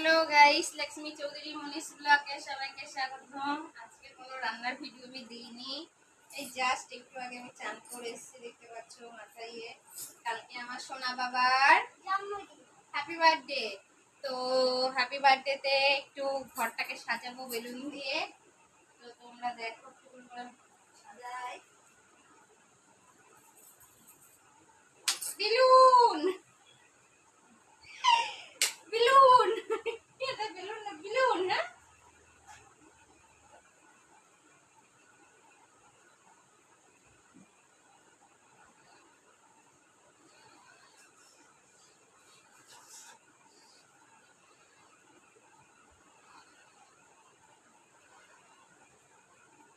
Hello guys Lakshmi Chowdhury Manish ব্লগে সবাইকে স্বাগতম। আজকে কোনো রান্নার ভিডিও আমি দিইনি। এই জাস্ট একটু আগে আমি চান করে এসেছি, দেখতে পাচ্ছ মাথায়। কালকে আমার সোনা বাবার হ্যাপি বার্থডে তো হ্যাপি বার্থডেতে একটু ঘরটাকে সাজাবো বেলুন দিয়ে। তো তোমরা দেখো সাজাই বেলুন বেলুন এটা বেলুন না বেলুন হ্যাঁ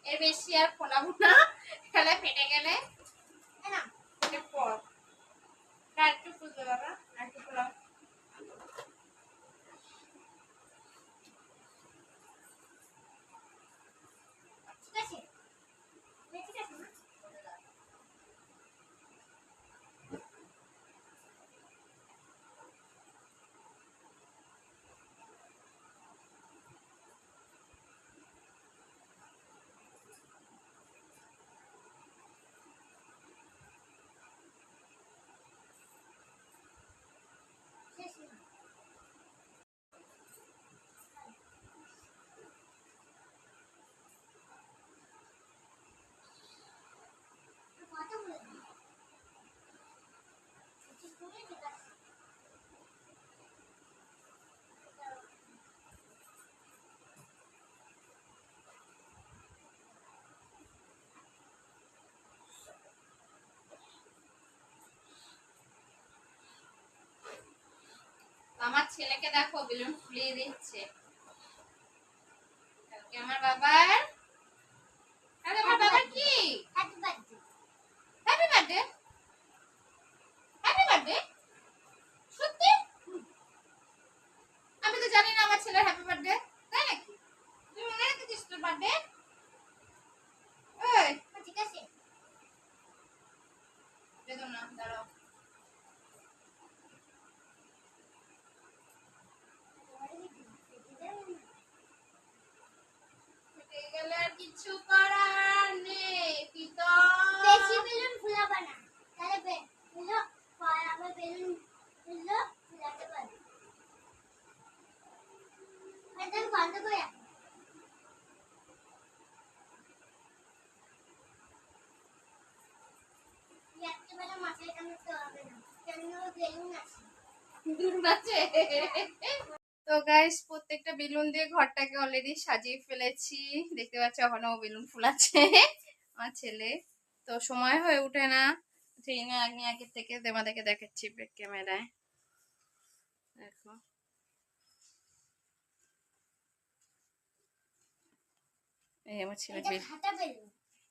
এর বেশি আর ফোলাবো না। খেলা ফেটে গেলে না ফেটে পর আর একটু ফুলতে বাবা আর একটু ফোলাবো ঠিক আছে ঠিক আছে না আমার ছেলেকে দেখো বেলুন ফুলিয়ে দিচ্ছে। কালকে আমার বাবার আরে আমার বাবার কি? হ্যাপি বার্থডে হ্যাপি বার্থডে সত্যি? আমি তো জানি না আমার ছেলের হ্যাপি বার্থডে তাই নাকি তুই মনে রেখেছিস তোর বার্থডে এই ঠিক আছে বেদন না দাঁড়াও ফেটে গেলে আর কিছু করার নেই প্রীতম বেশি বেলুন ফুলাবা না তাহলে বে- ফুলো পর আবার বেলুন ফুললো ফুলাতে পারবে আর তুমি বন্ধ করে রাখো রাত্রেবেলা মাথায় কামড়তে হবে না কেন বেলুন আছে বেলুন আছে তো গাইস প্রত্যেকটা বেলুন দিয়ে ঘরটাকে অলরেডি সাজিয়ে ফেলেছি। দেখতে পাচ্ছ এখনও বেলুন ফুলাচ্ছে আমার ছেলে। তো সময় হয়ে ওঠে না। সেই জন্য আমি আগে থেকে তোমাদেরকে দেখাচ্ছি ব্যাক ক্যামেরায় দেখো। এই আমার ছেলে বেলুন।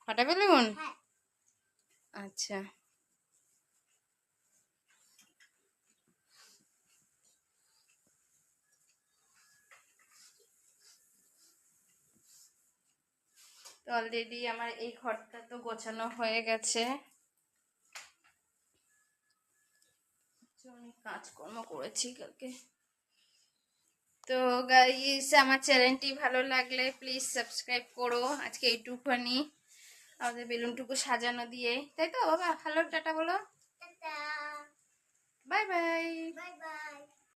ফাটা বেলুন? হ্যাঁ। আচ্ছা। তো অলরেডি আমার এই ঘরটা তো গোছানো হয়ে গেছে। অনেক কাজকর্ম করেছি কালকে। তো গাইস আমার চ্যানেলটি ভালো লাগলে প্লিজ সাবস্ক্রাইব করো। আজকে এইটুখানি আমাদের বেলুনটুকু সাজানো দিয়ে। তাই তো বাবা? হ্যালো টাটা বলো। Bye bye bye bye